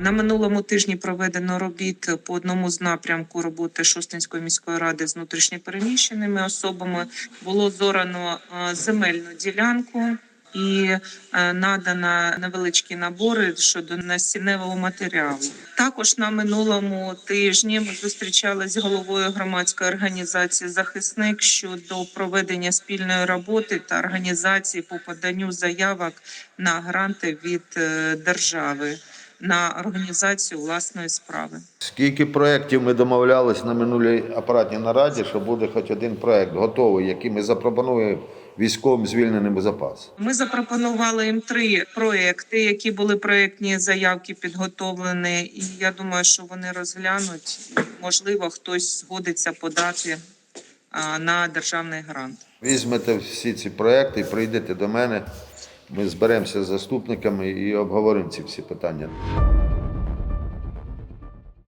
На минулому тижні проведено робіт по одному з напрямку роботи Шостинської міської ради з внутрішньопереміщеними особами. Було зорано е, земельну ділянку і е, надано невеличкі набори щодо насінневого матеріалу. Також на минулому тижні ми зустрічалися з головою громадської організації Захисник щодо проведення спільної роботи та організації по поданню заявок на гранти від е, держави на організацію власної справи. Скільки проєктів ми домовлялись на минулій апаратній нараді, що буде хоч один проєкт готовий, який ми запропонуємо військовим звільненим запас. Ми запропонували їм три проекти, які були проектні заявки підготовлені, і я думаю, що вони розглянуть. Можливо, хтось згодиться подати на державний грант. Візьмете всі ці проєкти і прийдете до мене. Ми зберемося з заступниками і обговоримо ці всі питання.